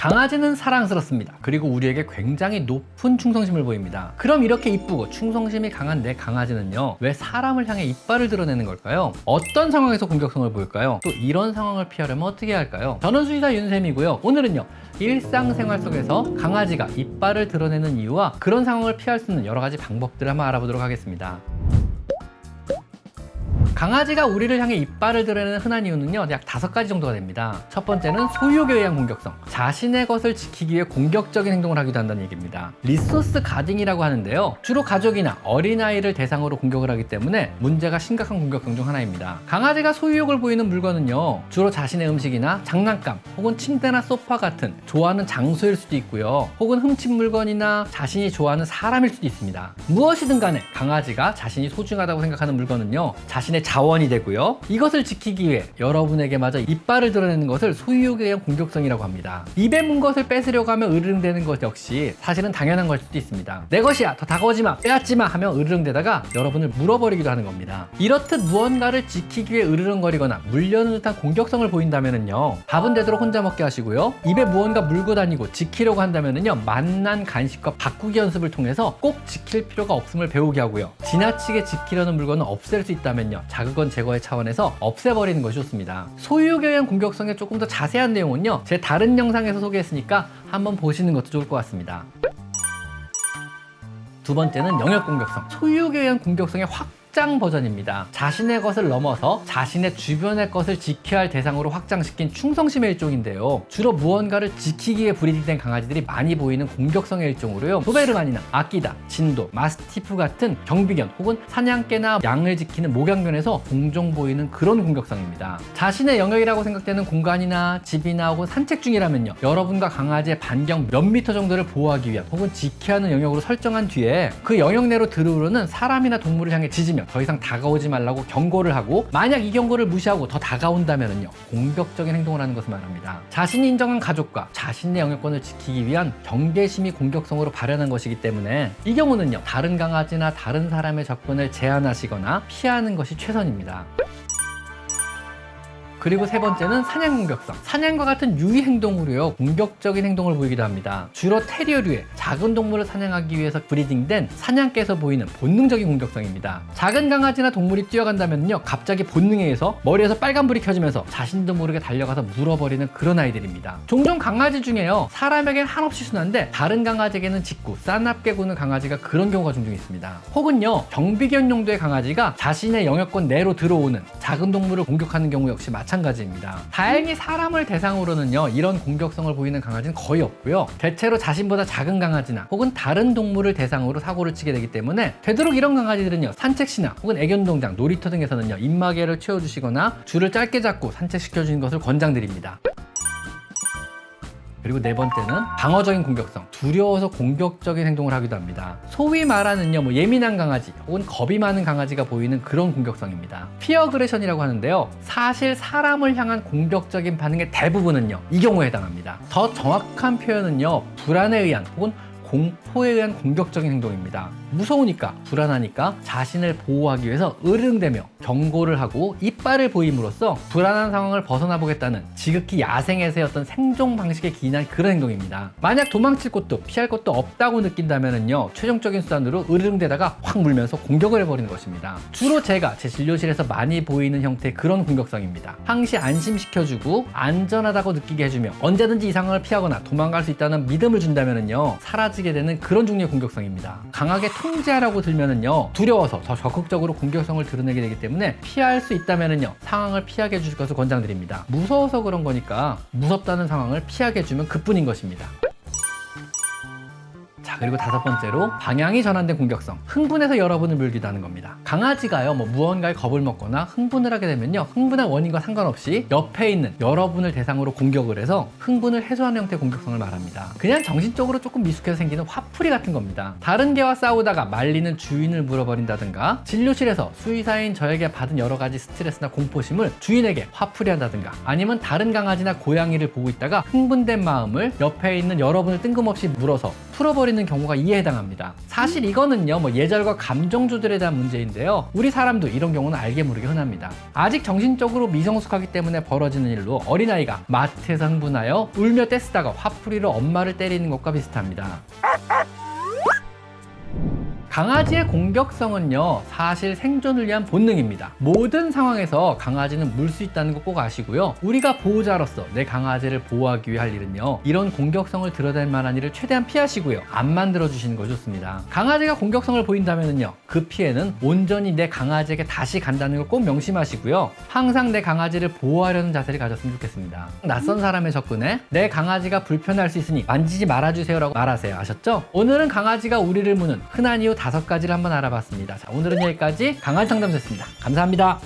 강아지는 사랑스럽습니다. 그리고 우리에게 굉장히 높은 충성심을 보입니다. 그럼 이렇게 이쁘고 충성심이 강한 내 강아지는요, 왜 사람을 향해 이빨을 드러내는 걸까요? 어떤 상황에서 공격성을 보일까요? 또 이런 상황을 피하려면 어떻게 할까요? 저는 수의사 윤쌤이고요. 오늘은요, 일상생활 속에서 강아지가 이빨을 드러내는 이유와 그런 상황을 피할 수 있는 여러 가지 방법들을 한번 알아보도록 하겠습니다. 강아지가 우리를 향해 이빨을 드러내는 흔한 이유는요, 약 다섯 가지 정도가 됩니다. 첫 번째는 소유욕에 의한 공격성. 자신의 것을 지키기 위해 공격적인 행동을 하기도 한다는 얘기입니다. 리소스 가딩이라고 하는데요. 주로 가족이나 어린아이를 대상으로 공격을 하기 때문에 문제가 심각한 공격성 중 하나입니다. 강아지가 소유욕을 보이는 물건은요, 주로 자신의 음식이나 장난감, 혹은 침대나 소파 같은 좋아하는 장소일 수도 있고요. 혹은 훔친 물건이나 자신이 좋아하는 사람일 수도 있습니다. 무엇이든 간에 강아지가 자신이 소중하다고 생각하는 물건은요, 자신의 자원이 되고요. 이것을 지키기 위해 여러분에게 마저 이빨을 드러내는 것을 소유욕에 의한 공격성이라고 합니다. 입에 문 것을 뺏으려고 하면 으르렁대는 것 역시 사실은 당연한 걸 수도 있습니다. 내 것이야, 더 다가오지 마, 빼앗지 마 하며 으르렁대다가 여러분을 물어버리기도 하는 겁니다. 이렇듯 무언가를 지키기 위해 으르렁거리거나 물려는 듯한 공격성을 보인다면은요, 밥은 되도록 혼자 먹게 하시고요. 입에 무언가 물고 다니고 지키려고 한다면은요, 만난 간식과 바꾸기 연습을 통해서 꼭 지킬 필요가 없음을 배우게 하고요. 지나치게 지키려는 물건은 없앨 수 있다면요, 자극원 제거의 차원에서 없애버리는 것이 좋습니다. 의한 공격성의 조금 더 자세한 내용은요, 제 다른 영상에서 소개했으니까 한번 보시는 것도 좋을 것 같습니다. 두 번째는 영역 공격성. 의한 공격성의 확 장 버전입니다. 자신의 것을 넘어서 자신의 주변의 것을 지켜야 할 대상으로 확장시킨 충성심의 일종인데요. 주로 무언가를 지키기 위해 브리딩된 강아지들이 많이 보이는 공격성의 일종으로요. 도베르만이나 아끼다, 진도, 마스티프 같은 경비견 혹은 사냥개나 양을 지키는 목양견에서 종종 보이는 그런 공격성입니다. 자신의 영역이라고 생각되는 공간이나 집이나 혹은 산책 중이라면요. 여러분과 강아지의 반경 몇 미터 정도를 보호하기 위한 혹은 지켜야 하는 영역으로 설정한 뒤에 그 영역 내로 들어오는 사람이나 동물을 향해 짖으며 더 이상 다가오지 말라고 경고를 하고 만약 이 경고를 무시하고 더 다가온다면요 공격적인 행동을 하는 것을 말합니다. 자신이 인정한 가족과 자신의 영역권을 지키기 위한 경계심이 공격성으로 발현한 것이기 때문에 이 경우는요 다른 강아지나 다른 사람의 접근을 제한하시거나 피하는 것이 최선입니다. 그리고 세 번째는 사냥 공격성. 사냥과 같은 유의 행동으로요, 공격적인 행동을 보이기도 합니다. 주로 테리어류의 작은 동물을 사냥하기 위해서 브리딩된 사냥개에서 보이는 본능적인 공격성입니다. 작은 강아지나 동물이 뛰어간다면요, 갑자기 본능에 의해서 머리에서 빨간불이 켜지면서 자신도 모르게 달려가서 물어버리는 그런 아이들입니다. 종종 강아지 중에요, 사람에겐 한없이 순한데 다른 강아지에게는 짖고 싸납게 구는 강아지가 그런 경우가 종종 있습니다. 혹은요, 경비견 용도의 강아지가 자신의 영역권 내로 들어오는 작은 동물을 공격하는 경우 역시 마찬가지입니다. 다행히 사람을 대상으로는요, 이런 공격성을 보이는 강아지는 거의 없고요. 대체로 자신보다 작은 강아지나 혹은 다른 동물을 대상으로 사고를 치게 되기 때문에 되도록 이런 강아지들은요, 산책시나 혹은 애견동장, 놀이터 등에서는요, 입마개를 채워주시거나 줄을 짧게 잡고 산책시켜주는 것을 권장드립니다. 그리고 네 번째는 방어적인 공격성. 두려워서 공격적인 행동을 하기도 합니다. 소위 말하는요, 뭐 예민한 강아지 혹은 겁이 많은 강아지가 보이는 그런 공격성입니다. 피어 그레션이라고 하는데요. 사실 사람을 향한 공격적인 반응의 대부분은요, 이 경우에 해당합니다. 더 정확한 표현은요, 불안에 의한 혹은 공포에 의한 공격적인 행동입니다. 무서우니까, 불안하니까 자신을 보호하기 위해서 으르렁대며 경고를 하고 이빨을 보임으로써 불안한 상황을 벗어나 보겠다는 지극히 야생에서의 어떤 생존 방식에 기인한 그런 행동입니다. 만약 도망칠 곳도 피할 곳도 없다고 느낀다면요 최종적인 수단으로 으르렁대다가 확 물면서 공격을 해버리는 것입니다. 주로 제가 제 진료실에서 많이 보이는 형태의 그런 공격성입니다. 항시 안심시켜주고 안전하다고 느끼게 해주며 언제든지 이 상황을 피하거나 도망갈 수 있다는 믿음을 준다면요 사라지게 되는 그런 종류의 공격성입니다. 강하게 통제하라고 들면은요 두려워서 더 적극적으로 공격성을 드러내게 되기 때문에 피할 수 있다면은요 상황을 피하게 해줄 것을 권장드립니다. 무서워서 그런 거니까 무섭다는 상황을 피하게 해주면 그뿐인 것입니다. 자 그리고 다섯 번째로 방향이 전환된 공격성 흥분해서 여러분을 물기도 하는 겁니다. 강아지가요 뭐 무언가에 겁을 먹거나 흥분을 하게 되면요 흥분한 원인과 상관없이 옆에 있는 여러분을 대상으로 공격을 해서 흥분을 해소하는 형태의 공격성을 말합니다. 그냥 정신적으로 조금 미숙해서 생기는 화풀이 같은 겁니다. 다른 개와 싸우다가 말리는 주인을 물어버린다든가 진료실에서 수의사인 저에게 받은 여러 가지 스트레스나 공포심을 주인에게 화풀이 한다든가 아니면 다른 강아지나 고양이를 보고 있다가 흥분된 마음을 옆에 있는 여러분을 뜬금없이 물어서 풀어버리는 경우가 이에 해당합니다. 사실 이거는요, 뭐 예절과 감정 조절에 대한 문제인데요. 우리 사람도 이런 경우는 알게 모르게 흔합니다. 아직 정신적으로 미성숙하기 때문에 벌어지는 일로 어린아이가 마트에서 흥분하여 울며 떼쓰다가 화풀이로 엄마를 때리는 것과 비슷합니다. 강아지의 공격성은요, 사실 생존을 위한 본능입니다. 모든 상황에서 강아지는 물 수 있다는 거 꼭 아시고요. 우리가 보호자로서 내 강아지를 보호하기 위해 할 일은요, 이런 공격성을 드러낼 만한 일을 최대한 피하시고요. 안 만들어 주시는 거 좋습니다. 강아지가 공격성을 보인다면요, 그 피해는 온전히 내 강아지에게 다시 간다는 걸 꼭 명심하시고요. 항상 내 강아지를 보호하려는 자세를 가졌으면 좋겠습니다. 낯선 사람의 접근에 내 강아지가 불편할 수 있으니 만지지 말아주세요 라고 말하세요. 아셨죠? 오늘은 강아지가 우리를 무는 흔한 이유 다섯 가지를 한번 알아봤습니다. 자, 오늘은 여기까지 강아지 상담소였습니다. 감사합니다.